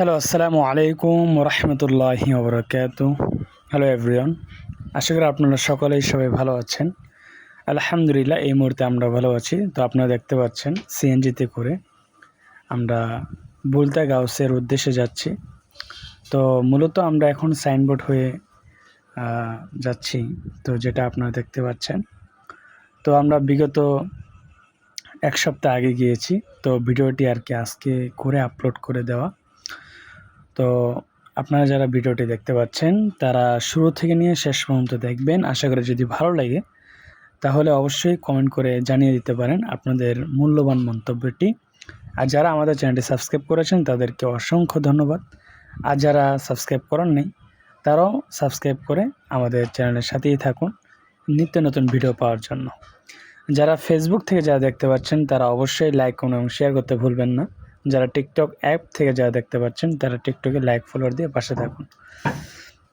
Hello আসসালামু আলাইকুম রহমতুল্লাহি ওবরাকাতু হ্যালো এভরিওয়ান আশা করি আপনারা সকলেই সবাই ভালো আছেন। আলহামদুলিল্লাহ, এই মুহূর্তে আমরা ভালো আছি। তো আপনারা দেখতে পাচ্ছেন সিএনজিতে করে আমরা বুলতা গাউসের উদ্দেশ্যে যাচ্ছি। তো মূলত আমরা এখন সাইনবোর্ড হয়ে যাচ্ছি। তো যেটা আপনারা দেখতে পাচ্ছেন। তো আমরা বিগত এক সপ্তাহ আগে গিয়েছি। তো ভিডিওটি আর কি আজকে করে আপলোড করে দেওয়া। তো আপনারা যারা ভিডিওটি দেখতে পাচ্ছেন, তারা শুরু থেকে নিয়ে শেষ পর্যন্ত দেখবেন। আশা করি যদি ভালো লাগে, তাহলে অবশ্যই কমেন্ট করে জানিয়ে দিতে পারেন আপনাদের মূল্যবান মন্তব্যটি। আর যারা আমাদের চ্যানেলটি সাবস্ক্রাইব করেছেন, তাদেরকে অসংখ্য ধন্যবাদ। আর যারা সাবস্ক্রাইব করেননি, তারাও সাবস্ক্রাইব করে আমাদের চ্যানেলের সাথেই থাকুন নিত্য নতুন ভিডিও পাওয়ার জন্য। যারা ফেসবুক থেকে যারা দেখতে পাচ্ছেন, তারা অবশ্যই লাইক করুন এবং শেয়ার করতে ভুলবেন না। যারা টিকটক অ্যাপ থেকে যারা দেখতে পাচ্ছেন, তারা টিকটকে লাইক ফলোয়ার দিয়ে পাশে থাকুন।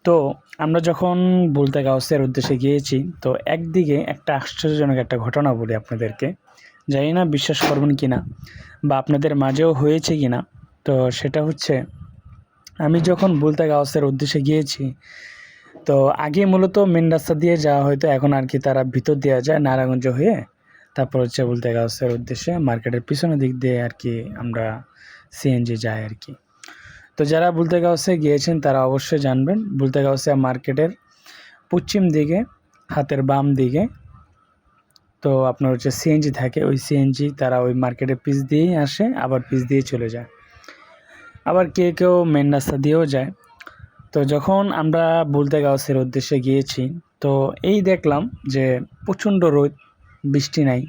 তো আমরা যখন বলতে গাউসের উদ্দেশ্যে গিয়েছি, তো একদিকে একটা আশ্চর্যজনক একটা ঘটনা বলি আপনাদেরকে। জানি না বিশ্বাস করবেন কি না বা আপনাদের মাঝেও হয়েছে কি না তো সেটা হচ্ছে, আমি যখন বলতে গাউসের উদ্দেশ্যে গিয়েছি, তো আগে মূলত মেন রাস্তা দিয়ে যাওয়া হয়তো, এখন আর কি তারা ভিতর দেওয়া যায়, নারায়ণগঞ্জ হয়ে তারপর হচ্ছে বলতে গাউসের উদ্দেশ্যে মার্কেটের পিছনের দিক দিয়ে আর কি আমরা সিএনজি যাই আর কি। তো যারা বুলতে গাউসে গিয়েছেন, তারা অবশ্যই জানবেন বুলতে গাউসে মার্কেটের পশ্চিম দিকে, হাতের বাম দিকে, তো আপনার হচ্ছে সিএনজি থাকে। ওই সিএনজি তারা ওই মার্কেটের পিস দিয়েই আসে, আবার পিস দিয়ে চলে যায়। আবার কে কেউ মেন রাস্তা দিয়েও যায়। তো যখন আমরা বুলতে গাউসের উদ্দেশ্যে গিয়েছি, তো এই দেখলাম যে প্রচণ্ড রোদ বৃষ্টি নাই।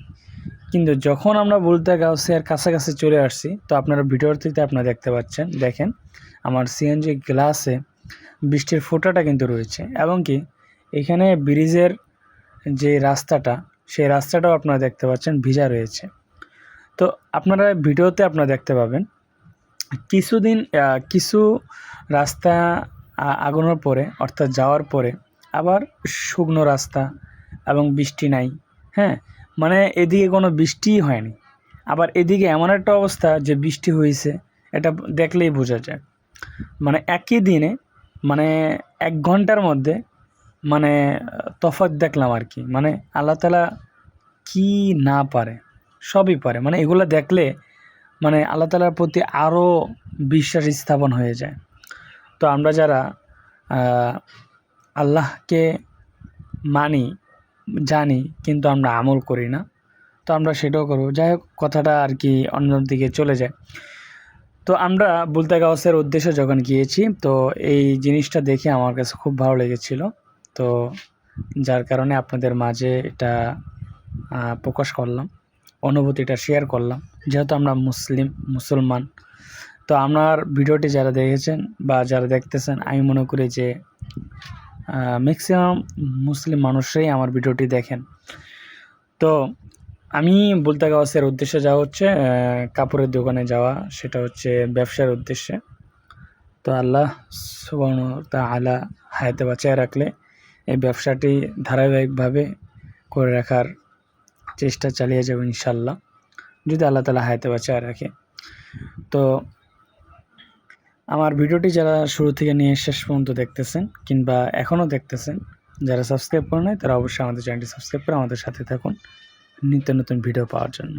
কিন্তু যখন আমরা বুলতে গাউসের কাছাকাছি চলে আসছি, তো আপনারা ভিডিওর থেকে আপনারা দেখতে পাচ্ছেন, দেখেন আমার সিএনজি গ্লাসে বৃষ্টির ফোঁটাটা কিন্তু রয়েছে এবং কি এখানে ব্রিজের যে রাস্তাটা, সেই রাস্তাটাও আপনারা দেখতে পাচ্ছেন ভিজা রয়েছে। তো আপনারা ভিডিওতে আপনারা দেখতে পাবেন, কিছুদিন কিছু রাস্তা আগানোর পরে, অর্থাৎ যাওয়ার পরে আবার শুকনো রাস্তা এবং বৃষ্টি নাই। হ্যাঁ মানে এদিকে কোনো বৃষ্টিই হয়নি। আবার এদিকে এমন একটা অবস্থা যে বৃষ্টি হয়েছে, এটা দেখলেই বোঝা যায়। মানে একই দিনে মানে এক ঘণ্টার মধ্যে মানে তফাৎ দেখলাম আর কি। মানে আল্লাহ তালা কি না পারে, সবই পারে। মানে এগুলো দেখলে মানে আল্লাহ তালার প্রতি আরও বিশ্বাস স্থাপন হয়ে যায়। তো আমরা যারা আল্লাহকে মানি জানি, কিন্তু আমরা আমল করি না। তো আমরা সেটাও করব। যাই হোক, কথাটা আর কি অন্য দিকে চলে যায়। তো আমরা বুলতা গাউসের উদ্দেশ্যে যখন গিয়েছি, তো এই জিনিসটা দেখে আমার কাছে খুব ভালো লেগেছিল। তো যার কারণে আপনাদের মাঝে এটা প্রকাশ করলাম অনুভূতিটা শেয়ার করলাম। যেহেতু আমরা মুসলিম, মুসলমান, তো আমার ভিডিওটি যারা দেখেছেন বা যারা দেখতেছেন, আমি মনে করি যে ম্যাক্সিমাম মুসলিম মানুষরাই আমার ভিডিওটি দেখেন। তো আমি বলতে গাওয়াসের উদ্দেশ্যে যাওয়া হচ্ছে কাপড়ের দোকানে যাওয়া, সেটা হচ্ছে ব্যবসার উদ্দেশ্যে। তো আল্লাহ সুবর্ণ তা আলা হায়াতে বাঁচিয়ে রাখলে এই ব্যবসাটি ধারাবাহিকভাবে করে রাখার চেষ্টা চালিয়ে যাব ইনশাল্লাহ যদি আল্লাহ তালা হায়াতে বাঁচিয়ে রাখে। তো আমার ভিডিওটি যারা শুরু থেকে নিয়ে শেষ পর্যন্ত দেখতেছেন কিংবা এখনও দেখতেছেন, যারা সাবস্ক্রাইব করে নাই, তারা অবশ্যই আমাদের চ্যানেলটি সাবস্ক্রাইব করে আমাদের সাথে থাকুন নিত্য নতুন ভিডিও পাওয়ার জন্য।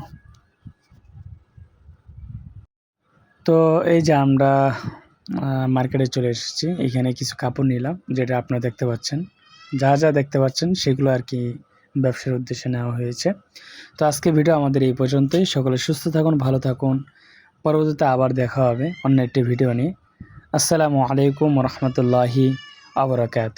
তো এই যে আমরা মার্কেটে চলে এসেছি। এখানে কিছু কাপড় নিলাম, যেটা আপনারা দেখতে পাচ্ছেন। যা যা দেখতে পাচ্ছেন, সেগুলো আর কি ব্যবসার উদ্দেশ্যে নেওয়া হয়েছে। তো আজকে ভিডিও আমাদের এই পর্যন্তই। সকলে সুস্থ থাকুন, ভালো থাকুন। পরবর্তীতে আবার দেখা হবে অন্য একটি ভিডিও নিয়ে। আসসালামু আলাইকুম রহমতুল্লাহি আবরাকাত